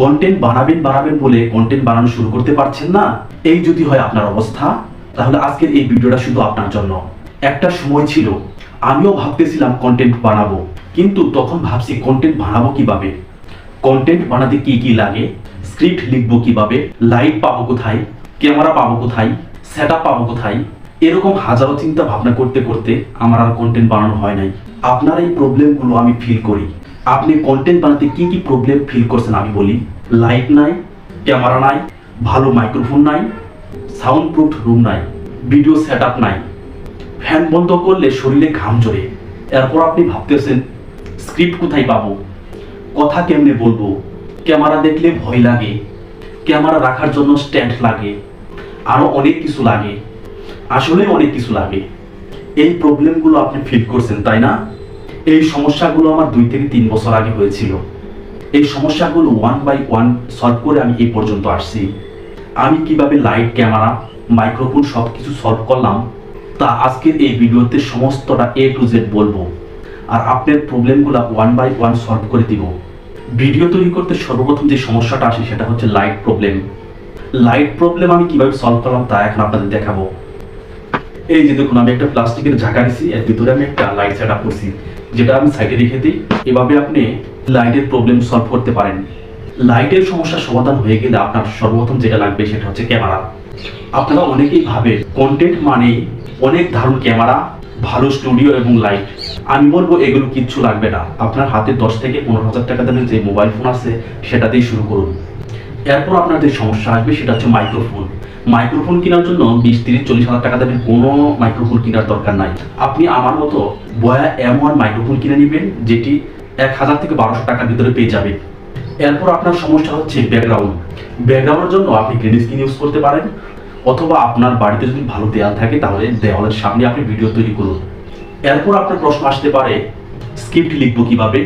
Content বানাবেন বানাবেন বলে কন্টেন্ট বানানো শুরু করতে পারছেন না, এই যদি হয় আপনার অবস্থা, তাহলে আজকের এই ভিডিওটা শুধু আপনার জন্য। একটা সময় ছিল, আমিও ভাবতেছিলাম কন্টেন্ট বানাবো, কিন্তু তখন ভাবছি কন্টেন্ট বানাবো কীভাবে? কন্টেন্ট বানাতে কি কি লাগে? স্ক্রিপ্ট লিখব কীভাবে? লাইট পাবো কোথায়? ক্যামেরা পাবো কোথায়? সেট আপ পাবো কোথায়? এরকম হাজারো চিন্তা ভাবনা করতে করতে আমার আর কন্টেন্ট বানানো হয় নাই। আপনার এই প্রবলেমগুলো আমি ফিল করি। আপনি কন্টেন্ট বানাতে কি কি প্রবলেম ফিল করছেন আমি বলি। লাইট নাই ক্যামেরা নাই, ভালো মাইক্রোফোন নাই সাউন্ড প্রুফ রুম নাই ভিডিও সেট নাই। ফ্যান বন্ধ করলে শরীরে ঘাম জড়ে এরপর আপনি ভাবতেছেন স্ক্রিপ্ট কোথায় পাবো? কথা কেমনে বলব? ক্যামেরা দেখলে ভয় লাগে। ক্যামেরা রাখার জন্য স্ট্যান্ড লাগে। আরও অনেক কিছু লাগে। আসলে অনেক কিছু লাগে। এই প্রবলেমগুলো আপনি ফিল করছেন, তাই না? এই সমস্যাগুলো আমার দুই থেকে তিন বছর আগে হয়েছিল। এই সমস্যাগুলো ওয়ান বাই ওয়ান সলভ করে আমি এই পর্যন্ত আসছি। আমি কীভাবে লাইট ক্যামেরা মাইক্রোফোন সব কিছু সলভ করলাম, তা আজকের এই ভিডিওতে সমস্তটা এ টু জেড বলব। আর আপনার প্রবলেমগুলো ওয়ান বাই ওয়ান সলভ করে দিব। ভিডিও তৈরি করতে সর্বপ্রথম যে সমস্যাটা আসে সেটা হচ্ছে লাইট প্রবলেম লাইট প্রবলেম আমি কীভাবে সলভ করলাম তা এখন আপনাদের দেখাবো। এই যে দেখুন, আমি একটা প্লাস্টিকের ঝাঁকা দিছি, এর ভিতরে আমি একটা লাইট সেট আপ করছি। যেটা আমি সাইডে রেখে দিই এভাবে আপনি লাইটের প্রবলেম সলভ করতে পারেন। লাইটের সমস্যা সমাধান হয়ে গেলে আপনার সর্বপ্রথম যেটা লাগবে সেটা হচ্ছে ক্যামেরা। আপনারা অনেকেই ভাবে কন্টেন্ট মানে অনেক ধারণ ক্যামেরা, ভালো স্টুডিও এবং লাইট আমি বলব, এগুলো কিচ্ছু লাগবে না। আপনার হাতে দশ থেকে পনেরো হাজার টাকা দামের যে মোবাইল ফোন আছে সেটা দিয়ে শুরু করুন। এরপর আপনার যে সমস্যা আসবে, সেটা হচ্ছে মাইক্রোফোন মাইক্রোফোন কেনার জন্য বিশ, তিরিশ, চল্লিশ হাজার টাকা দেবেন কোনো মাইক্রোফোন কেনার দরকার নাই। আপনি আমার মতো বয়া এম ওয়ান মাইক্রোফোন কিনে নেবেন, যেটি এক হাজার থেকে বারোশো টাকার ভিতরে পেয়ে যাবে। এরপর আপনার সমস্যা হচ্ছে ব্যাকগ্রাউন্ড ব্যাকগ্রাউন্ডের জন্য আপনি গ্রিন স্ক্রিন ইউজ করতে পারেন, অথবা আপনার বাড়িতে যদি ভালো দেয়াল থাকে, তাহলে দেওয়ালের সামনে আপনি ভিডিও তৈরি করুন। এরপর আপনার প্রশ্ন আসতে পারে স্ক্রিপ্ট লিখব কীভাবে?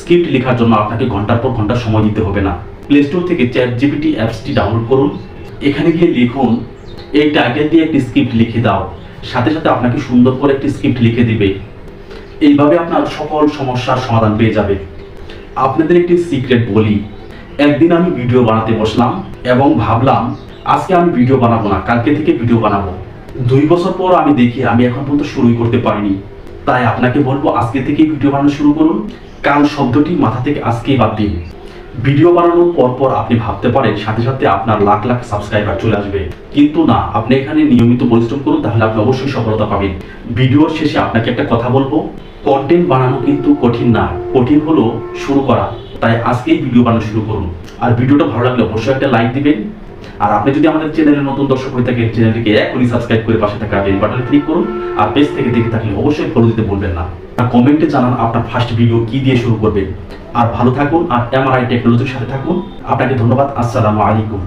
স্ক্রিপ্ট লেখার জন্য আপনাকে ঘণ্টার পর ঘণ্টা সময় দিতে হবে না। প্লে স্টোর থেকে চ্যাট জিপিটি অ্যাপসটি ডাউনলোড করুন। এখানে গিয়ে লিখুন, এই টাইটেল দিয়ে একটি স্ক্রিপ্ট লিখে দাও। সাথে সাথে আপনাকে সুন্দর করে একটি স্ক্রিপ্ট লিখে দিবে। এইভাবে আপনার সকল সমস্যার সমাধান পেয়ে যাবে। আপনাদের একটি সিক্রেট বলি, একদিন আমি ভিডিও বানাতে বসলাম এবং ভাবলাম, আজকে আমি ভিডিও বানাবো না, কালকে থেকে ভিডিও বানাবো। দুই বছর পর আমি দেখি আমি এখন পর্যন্ত শুরুই করতে পারিনি। তাই আপনাকে বলব, আজকে থেকেই ভিডিও বানানো শুরু করুন। কাল শব্দটি মাথা থেকে আজকেই বাদ দিন। ভিডিও বানানোর পর পর আপনি ভাবতে পারেন, সাথে সাথে আপনার লাখ লাখ সাবস্ক্রাইবার চলে আসবে। কিন্তু না, আপনি এখানে নিয়মিত পরিশ্রম করুন, তাহলে আপনি অবশ্যই সফলতা পাবেন। ভিডিওর শেষে আপনাকে একটা কথা বলব কন্টেন্ট বানানো কিন্তু কঠিন না, কঠিন হলো শুরু করা। তাই আজকেই ভিডিও বানানো শুরু করুন। আর ভিডিওটা ভালো লাগলে অবশ্যই একটা লাইক দিবেন। আর আপনি যদি আমাদের চ্যানেলে নতুন দর্শক হয়ে থাকেন চ্যানেলটিকে এখনই সাবস্ক্রাইব করে পাশে থাকা বেল বাটনে ক্লিক করুন আর পেজ থেকে দেখে থাকলে অবশ্যই ফলো দিতে বলবেন না। আর কমেন্টে জানান আপনার ফার্স্ট ভিডিও কি দিয়ে শুরু করবেন। আর ভালো থাকুন আর এমআরআই টেকনোলজির সাথে থাকুন। আপনাকে ধন্যবাদ। আসসালামু আলাইকুম।